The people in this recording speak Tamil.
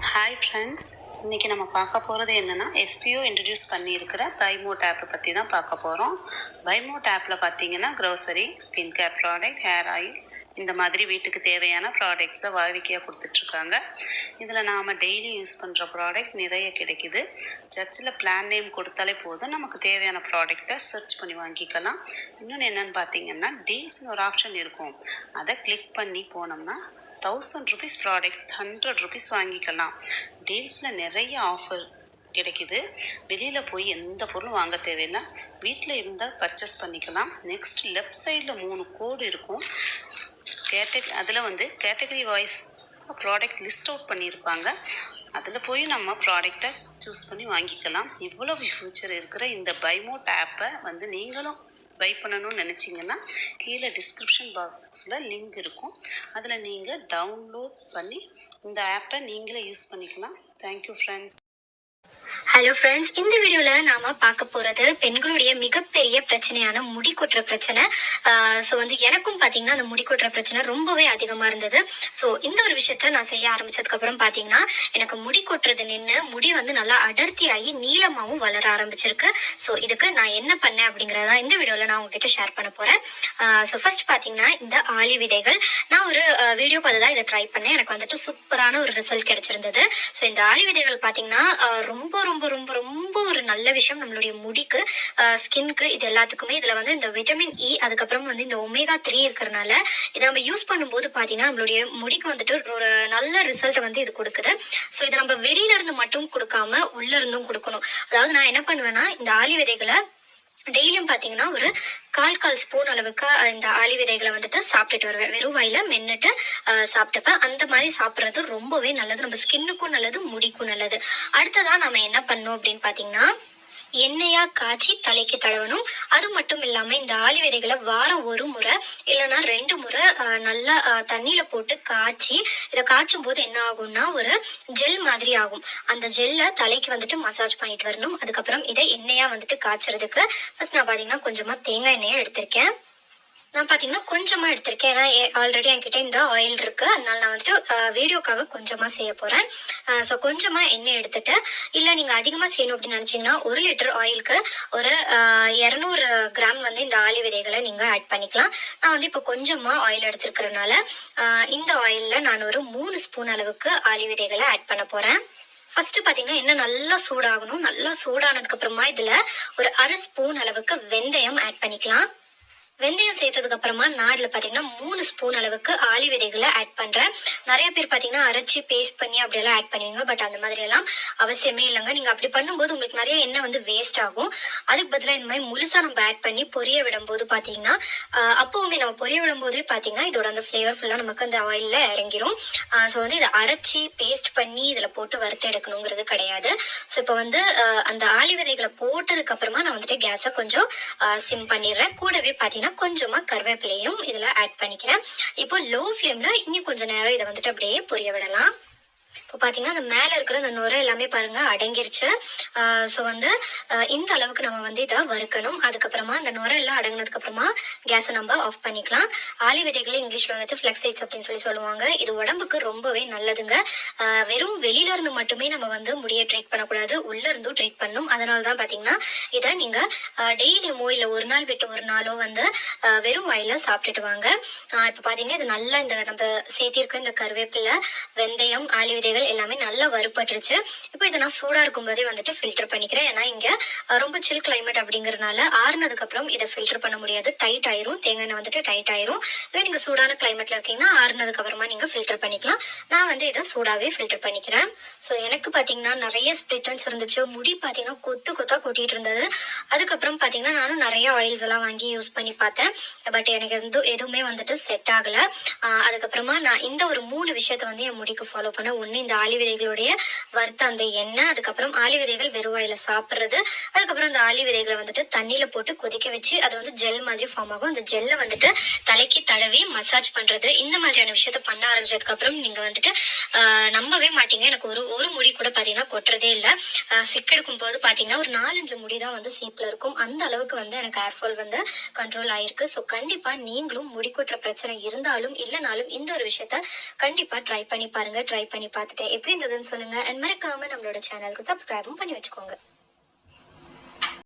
ஹாய் ஃப்ரெண்ட்ஸ் இன்றைக்கி நம்ம பார்க்க போகிறது என்னென்னா எஸ்பிஓ இன்ட்ரடியூஸ் பண்ணியிருக்கிற பைமோட் ஆப்பை பற்றி தான் பார்க்க போகிறோம் பைமோட் ஆப்பில் பார்த்தீங்கன்னா grocery skin care product hair oil இந்த மாதிரி வீட்டுக்கு தேவையான ப்ராடக்ட்ஸை வாழ்விக்கையாக கொடுத்துட்ருக்காங்க. இதில் நாம் டெய்லி யூஸ் பண்ணுற ப்ராடக்ட் நிறைய கிடைக்குது. சர்ச்சில் பிளான் நேம் கொடுத்தாலே போதும். நமக்கு தேவையான ப்ராடக்டை சர்ச் பண்ணி வாங்கிக்கலாம். இன்னொன்று என்னென்னு பார்த்தீங்கன்னா டீல்ஸ்னு ஒரு ஆப்ஷன் இருக்கும். அதை கிளிக் பண்ணி போனோம்னா thousand rupees product hundred rupees வாங்கிக்கலாம். டீல்ஸில் நிறைய ஆஃபர் கிடைக்குது. வெளியில் போய் எந்த பொருளும் வாங்க தேவையில்லை. வீட்டில் இருந்தால் பர்ச்சேஸ் பண்ணிக்கலாம். நெக்ஸ்ட் லெஃப்ட் சைடில் மூணு கோடு இருக்கும். கேட்டகரி அதில் வந்து category wise product list out பண்ணியிருப்பாங்க. அதில் போய் நம்ம ப்ராடக்டை சூஸ் பண்ணி வாங்கிக்கலாம். இவ்வளவு ஃபியூச்சர் இருக்கிற இந்த பைமோட் ஆப்பை வந்து நீங்களும் பை பண்ணணும்னு நினச்சிங்கன்னா கீழே டிஸ்கிரிப்ஷன் பாக்ஸில் லிங்க் இருக்கும். அதில் நீங்கள் டவுன்லோட் பண்ணி இந்த ஆப்பை நீங்களே யூஸ் பண்ணிக்கலாம். தேங்க்யூ ஃப்ரெண்ட்ஸ் ஹலோ ஃப்ரெண்ட்ஸ் இந்த வீடியோல நாம பார்க்க போறது பெண்களுடைய மிகப்பெரிய பிரச்சனையான முடி கொட்டுற பிரச்சனை ஸோ வந்து எனக்கும் பாத்தீங்கன்னா அந்த முடி கொட்டுற பிரச்சனை ரொம்பவே அதிகமா இருந்தது. ஸோ இந்த ஒரு விஷயத்த நான் செய்ய ஆரம்பிச்சதுக்கு அப்புறம் பாத்தீங்கன்னா எனக்கு முடி கொட்டுறது நின்று முடி வந்து நல்லா அடர்த்தியாகி நீளமாகவும் வளர ஆரம்பிச்சிருக்கு. ஸோ இதுக்கு நான் என்ன பண்ணேன் அப்படிங்கறத இந்த வீடியோல நான் உங்ககிட்ட ஷேர் பண்ண போறேன். ஸோ ஃபர்ஸ்ட் பாத்தீங்கன்னா இந்த ஆலி விதைகள். நான் ஒரு வீடியோ பார்த்து தான் இதை ட்ரை பண்ணேன். எனக்கு வந்துட்டு சூப்பரான ஒரு ரிசல்ட் கிடைச்சிருந்தது. ஸோ இந்த ஆலி விதைகள் பாத்தீங்கன்னா ரொம்ப ரொம்ப ரொம்ப ரொம்ப ரொம்ப ஒரு நல்ல விஷயம் நம்மளுடைய முடிக்கு ஸ்கின்க்கு இது எல்லாத்துக்குமே. இதுல வந்து இந்த விட்டமின் இ e, அதுக்கப்புறம் வந்து இந்த ஒமேகா த்ரீ இருக்கிறனால இதை நம்ம யூஸ் பண்ணும்போது பாத்தீங்கன்னா நம்மளுடைய முடிக்கு வந்துட்டு ஒரு நல்ல ரிசல்ட் வந்து இது கொடுக்குது. ஸோ இதை நம்ம வெளியில இருந்து மட்டும் கொடுக்காம உள்ள இருந்தும் கொடுக்கணும். அதாவது நான் என்ன பண்ணுவேன்னா இந்த ஆலி விதைகளை டெய்லியும் பாத்தீங்கன்னா ஒரு கால் கால் ஸ்பூன் அளவுக்கு இந்த ஆலி விதைகளை வந்துட்டு சாப்பிட்டுட்டு வருவேன். வெறும் வாயில மென்னுட்டு அஹ், சாப்பிட்டுப்பேன். அந்த மாதிரி சாப்பிடுறது ரொம்பவே நல்லது. நம்ம ஸ்கின்னுக்கும் நல்லது முடிக்கும் நல்லது. அடுத்ததா நம்ம என்ன பண்ணோம் அப்படின்னு பாத்தீங்கன்னா எண்ணெயா காய்ச்சி தலைக்கு தடவணும். அது மட்டும் இல்லாம இந்த ஆலிவிதைகளை வாரம் ஒரு முறை இல்லைன்னா ரெண்டு முறை நல்லா தண்ணியில போட்டு காய்ச்சி இதை காய்ச்சும் போது என்ன ஆகும்னா ஒரு ஜெல் மாதிரி ஆகும். அந்த ஜெல்லை தலைக்கு வந்துட்டு மசாஜ் பண்ணிட்டு வரணும். அதுக்கப்புறம் இதை எண்ணெயா வந்துட்டு காய்ச்சறதுக்கு ஃபர்ஸ்ட் நான் பாத்தீங்கன்னா கொஞ்சமா தேங்காய் எண்ணெயை எடுத்திருக்கேன். நான் பார்த்தீங்கன்னா கொஞ்சமாக எடுத்திருக்கேன். ஏன்னா ஆல்ரெடி என்கிட்ட இந்த ஆயில் இருக்குது அதனால நான் வந்துட்டு வீடியோக்காக கொஞ்சமாக செய்ய போகிறேன் ஸோ கொஞ்சமாக எண்ணெய் எடுத்துட்டு இல்லை நீங்கள் அதிகமாக செய்யணும் அப்படின்னு நினச்சிங்கன்னா ஒரு லிட்டர் ஆயிலுக்கு ஒரு இரநூறு கிராம் வந்து இந்த ஆலி விதைகளை நீங்கள் ஆட் பண்ணிக்கலாம். நான் வந்து இப்போ கொஞ்சமாக ஆயில் எடுத்துருக்கிறதுனால இந்த ஆயிலில் நான் ஒரு மூணு ஸ்பூன் அளவுக்கு ஆலி விதைகளை ஆட் பண்ண போகிறேன் ஃபர்ஸ்ட் பாத்தீங்கன்னா என்ன நல்லா சூடாகணும். நல்லா சூடானதுக்கு அப்புறமா இதுல ஒரு அரை ஸ்பூன் அளவுக்கு வெந்தயம் ஆட் பண்ணிக்கலாம். வெந்தயம் சேர்த்ததுக்கு அப்புறமா நான் இதில் பார்த்தீங்கன்னா மூணு ஸ்பூன் அளவுக்கு ஆலி விதைகளை ஆட் பண்ணுறேன் நிறைய பேர் பார்த்தீங்கன்னா அரைச்சி பேஸ்ட் பண்ணி அப்படியெல்லாம் ஆட் பண்ணுவீங்க. பட் அந்த மாதிரி எல்லாம் அவசியமே இல்லைங்க. நீங்கள் அப்படி பண்ணும்போது உங்களுக்கு நிறைய எண்ணெய் வந்து வேஸ்ட் ஆகும். அதுக்கு பதிலாக இந்த மாதிரி முழுசாக நம்ம ஆட் பண்ணி பொரிய விடும்போது பார்த்தீங்கன்னா அப்போவுமே நம்ம பொரிய விடும்போதே பார்த்தீங்கன்னா இதோட அந்த ஃப்ளேவர் ஃபுல்லாக நமக்கு அந்த ஆயிலில் இறங்கிரும். ஸோ வந்து இதை அரைச்சி பேஸ்ட் பண்ணி இதில் போட்டு வறுத்து எடுக்கணுங்கிறது கிடையாது. ஸோ இப்போ வந்து அந்த ஆலி விதைகளை போட்டதுக்கு அப்புறமா நான் வந்துட்டு கேஸை கொஞ்சம் சிம் பண்ணிடுறேன். கூடவே பார்த்தீங்கன்னா பார்த்தீங்கன்னா கொஞ்சமா கருவேப்பிலையும் இதுல ஆட் பண்ணிக்கிறேன். இப்போ லோ ஃப்ளேமில் இன்னும் கொஞ்சம் நேரம் இதை வந்துட்டு அப்படியே புரிய விடலாம். பார்த்தீங்கன்னா அந்த மேலே இருக்கிற அந்த நுரை எல்லாமே பாருங்க அடங்கிருச்சு. ஸோ வந்து இந்த அளவுக்கு நம்ம வந்து இதை வறுக்கணும். அதுக்கப்புறமா அந்த நுரை எல்லாம் அடங்கினதுக்கு அப்புறமா கேஸை நம்ம ஆஃப் பண்ணிக்கலாம். ஆலி விதைகளை இங்கிலீஷ்ல வந்துட்டு ஃபிளக்ஸைட்ஸ் அப்படின்னு சொல்லி சொல்லுவாங்க. இது உடம்புக்கு ரொம்பவே நல்லதுங்க. வெறும் வெளியில இருந்து மட்டுமே நம்ம வந்து முடியை ட்ரீட் பண்ணக்கூடாது. உள்ள இருந்தும் ட்ரீட் பண்ணணும் அதனால தான் பார்த்தீங்கன்னா இதை நீங்க டெய்லியுமோ இல்லை ஒரு நாள் விட்டு ஒரு நாளோ வந்து வெறும் வாயில சாப்பிட்டுட்டு வாங்க. இப்போ பார்த்தீங்கன்னா இது நல்லா இந்த நம்ம சேர்த்திருக்க இந்த கருவேப்பிலை வெந்தயம் ஆலி விதைகள் எல்லாமே நல்லா வறுபட்டுருச்சு. இப்போ இதை நான் சூடா இருக்கும்போதே வந்துட்டு ஃபில்டர் பண்ணிக்கிறேன். ஏன்னா இங்க ரொம்ப சில் கிளைமேட் அப்படிங்கறதுனால ஆறுனதுக்கு அப்புறம் இதை ஃபில்டர் பண்ண முடியாது. டைட் ஆயிரும். தேங்காய் எண்ணெய் வந்துட்டு டைட் ஆயிரும். இதே நீங்க சூடான கிளைமேட்ல இருக்கீங்கன்னா ஆறுனதுக்கு அப்புறமா நீங்க ஃபில்டர் பண்ணிக்கலாம். நான் வந்து இதை சூடாவே ஃபில்டர் பண்ணிக்கிறேன். ஸோ எனக்கு பாத்தீங்கன்னா நிறைய ஸ்பிளிட்டன்ஸ் இருந்துச்சு. முடி பாத்தீங்கன்னா கொத்து கொத்தா கொட்டிட்டு இருந்தது. அதுக்கப்புறம் பாத்தீங்கன்னா நானும் நிறைய ஆயில்ஸ் எல்லாம் வாங்கி யூஸ் பண்ணி பார்த்தேன். பட் எனக்கு வந்து எதுவுமே வந்துட்டு செட் ஆகல. அதுக்கப்புறமா நான் இந்த ஒரு மூணு விஷயத்த வந்து என் முடிக்கு ஃபாலோ பண்ணேன். ஒன்று இந்த ஆலி விதைகளுடைய வறுத்த அந்த எண்ணெய் அதுக்கப்புறம் ஆலி விதைகள் வெறுவாயில சாப்பிட்றது அதுக்கப்புறம் அந்த ஆலி விதைகளை வந்துட்டு தண்ணியில போட்டு கொதிக்க வச்சு அது வந்து ஜெல் மாதிரி ஃபார்ம் ஆகும். அந்த ஜெல்லை வந்துட்டு தலைக்கு தடவி மசாஜ் பண்றது இந்த மாதிரியான விஷயத்த பண்ண ஆரம்பிச்சதுக்கு அப்புறம் நீங்க வந்துட்டு நம்பவே மாட்டீங்க. எனக்கு ஒரு ஒரு முடி கூட பாத்தீங்கன்னா கொட்டுறதே இல்லை. சிக்கெடுக்கும் போது பாத்தீங்கன்னா ஒரு நாலஞ்சு முடி தான் வந்து சீப்ல இருக்கும். அந்த அளவுக்கு வந்து எனக்கு ஹேர் வந்து கண்ட்ரோல் ஆயிருக்கு. ஸோ கண்டிப்பா நீங்களும் முடி கொட்டுற பிரச்சனை இருந்தாலும் இல்லைனாலும் இந்த ஒரு விஷயத்த கண்டிப்பா ட்ரை பண்ணி பாருங்க. ட்ரை பண்ணி பார்த்துட்டு எப்படி இருந்ததுன்னு சொல்லுங்க. அண்ட் மறக்காம நம்மளோட சேனலுக்கு சப்ஸ்கிரைபும் பண்ணி வச்சுக்கோங்க.